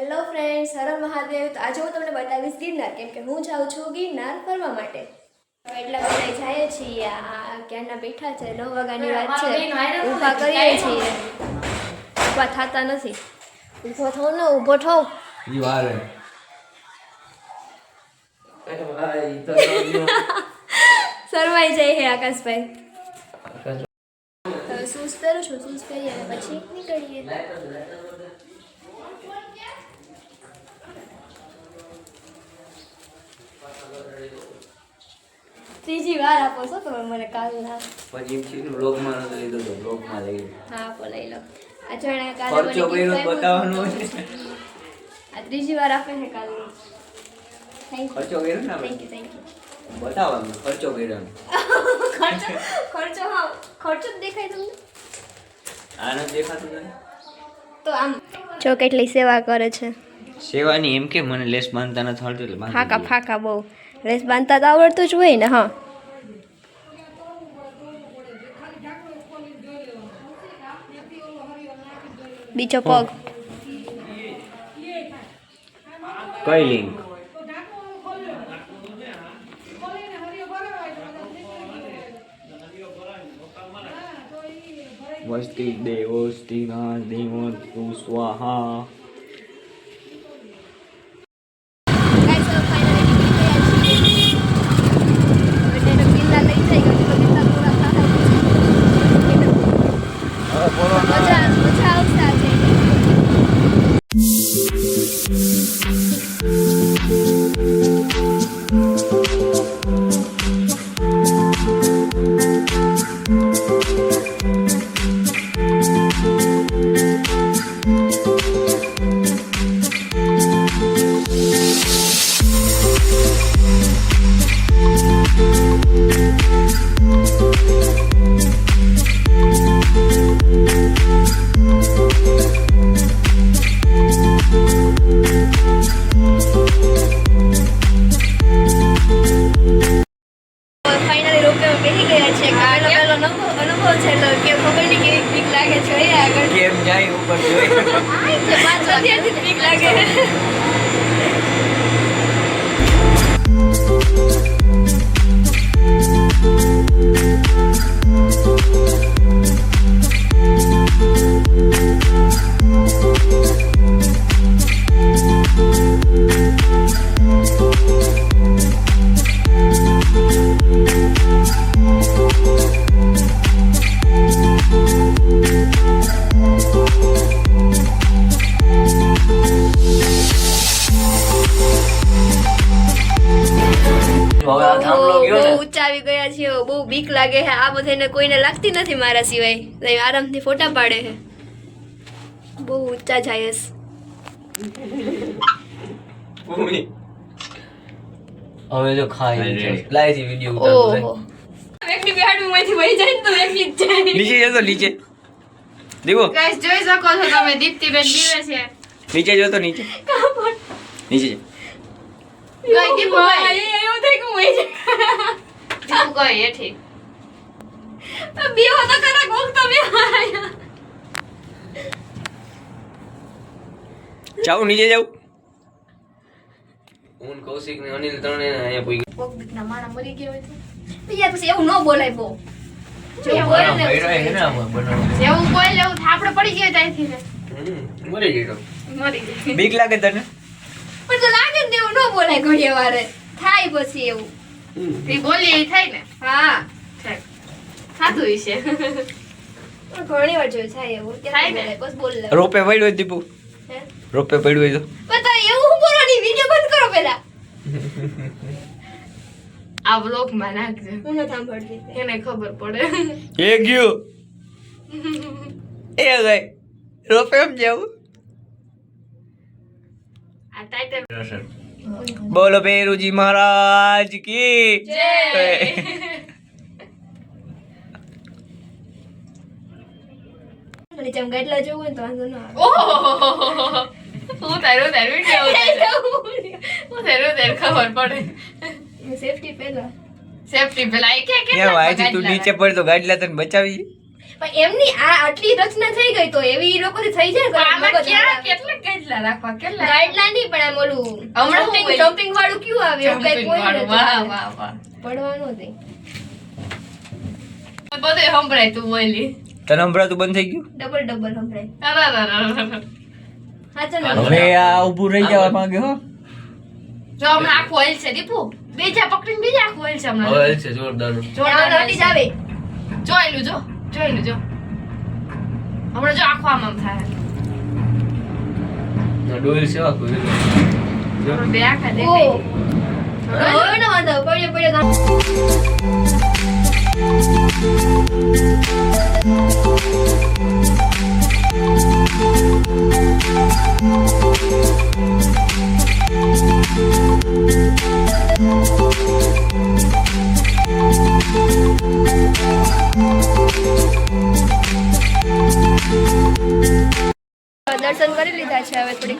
Hello friends હર મહાદેવ. તો આજે હું તમને બતાવીશ ગિરનાર. કેમ કે હું જાઉં છું ગિરનાર ફરવા માટે. એટલા બધા જાય છીએ. આ ક્યારના બેઠા છે? નવ વાગ્યાની વાત છે. ઊભા કરીએ છીએ. ઊભા થતા નથી. ઊભો થો ને ઊભો થો. સરવાઈ જાય હે આકાશભાઈ. સુસ્ત કરું છું સુસ્ત કરીએ પછી નીકળીએ. ત્રીજી વાર આપો છો તમે મને કાલના પછી એમ બ્લોગમાં નતો લીધો તો બ્લોગમાં લઈ હા આપો લઈ લો. આ જો એણે કાલે ખર્ચો કર્યો બતાવવાનો છે. આ ત્રીજી વાર આપે છે કાલની થેન્ક યુ ખર્ચો કર્યો ને થેન્ક યુ થેન્ક યુ બતાવવાનું ખર્ચો કર્યો. ખર્ચો ખર્ચો હા ખર્ચો દેખાય તમને? આનો દેખાતું નથી તો આમ જો કેટલી સેવા કરે છે. સેવાની એમ કે મને લેસ બાંધતા નથી આવડતું એટલે ફાકા. ફાકા બહુ. રેસ બાંધતા તો આવડતું જ હોય ને હા. બીજો પગ. કઈ લિંક? વસ્તી દેવસ્તી ના દેવો તું સ્વાહા પહેલો અનુભવ છે તો કે ખબર નહીં કેવી બીક લાગે છે આગળ. કેમ જાય ઉપર જોઈ. છે પાંચ વાગ્યાથી બીક લાગે. બહુ આવી ગયા છે બહુ બીક લાગે છે. આ બધાને કોઈને લાગતી નથી મારા સિવાય. આરામથી ફોટા પાડે છે. બહુ ઊંચા જાય છે હવે જો ખાઈ છે. વિડિયો ઓહો. એકની બેહાડું માંથી વહી જાય તો એકની જ જાય. નીચે જતો નીચે. દેવો. ગાઈસ જોઈ શકો છો તમે દીપ્તિબેન દીવે છે. નીચે જતો નીચે. નીચે. ગાય દીપુ ભાઈ, કે હું વહી જાય દીપુ ગાય એઠી બીવો તો ખરા કોક તો બેહાય જાઉં નીચે જાઉં. હું કૌશિક ને અનિલ ત્રણે અહીંયા પોઈ કોક બીકના માણા મરી ગયા હોય તો. યાર પછી એવું ન બોલાય બહુ. જો એવું બોલે ને. જેવું કોઈ લેવું થાપડે પડી ગયો ત્યાંથી ને. મરી જઈતો મરી જાય બીક લાગે તને? પણ તો લાગે ને એવું ન બોલાય ઘડીએ વારે. થાય પછી એવું. એ બોલી એ થાય ને? હા. થાતું હશે ઘણી વાર જોયું થાય એવું. થાય ને? બસ બોલ. રોપે પડ્યું હોય દીપુ? રોપે પડ્યું હોય તો? પણ એવું હું બોલવાની વિડિયો બંધ કરો પેલા આ વ્લોગમાં નાખજો. હું ન સાંભળતી. એને ખબર પડે. એ ગયો. એ ગઈ. રોપે એમ જાવું. આ ટાઈટલ બોલો ભેરુજી મહારાજ કી હું તારું તારું હું તારું તારું ખબર પડે. સેફટી પહેલા. સેફટી પેલા એ કે કેમ આયથી તું નીચે પડતો ગાડલા ગાડી તને બચાવી? પણ એમની આ આટલી રચના થઈ ગઈ તો એવી લોકો થઈ જાય આમાં ક્યાં કેટલા ગાઈડલા રાખવા કેટલા? ગાઈડલા નહીં પણ આમ ઓલું હમણાં જમ્પિંગ વાળું કયું આવે? એવું કઈ કોઈ વાહ વાહ વાહ. પડવાનું નહીં. બધે સંભળાય તું બોલી. તને હમણાં બંધ થઈ ગયું? ડબલ ડબલ સંભળાય. હવે આ ઊભું રહી જવા માંગે હો. જો હમણાં આખું ઓઇલ છે દીપુ. બેજા પકડીને બીજા આખું ઓઇલ છે હમણાં. હવે છે જોરદાર. જોરદાર હટી જ આવે. જોયેલું જો. જોયેલું જો હમણાં જો આખો આમ થાય. ડોલ સેવા કોઈ બે આખા દેખાય. છે હવે થોડીક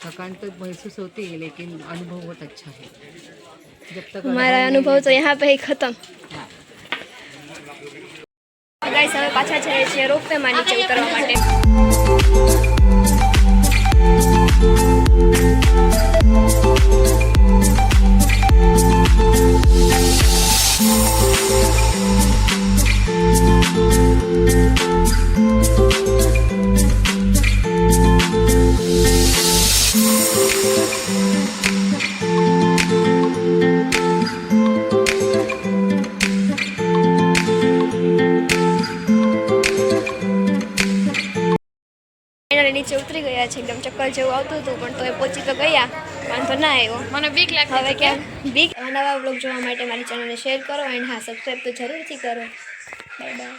थकान तो महसूस होती है लेकिन अनुभव बहुत अच्छा है जब तक हमारा अनुभव तो यहाँ पे ही खत्म गाइस હવે પાછા જઈએ છીએ રોપવેમાં નીચે ઉતરવા માટે ફાઇનલી નીચે ઉતરી ગયા છે. એકદમ ચક્કર જેવું આવતું હતું પણ તો એ પહોંચી તો ગયા. વાંધો ના આવ્યો. મને બીક લાગે હવે કેમ? બીક. નવા બ્લોગ જોવા માટે મારી ચેનલને શેર કરો એન્ડ હા સબસ્ક્રાઈબ તો જરૂરથી કરો. Bye bye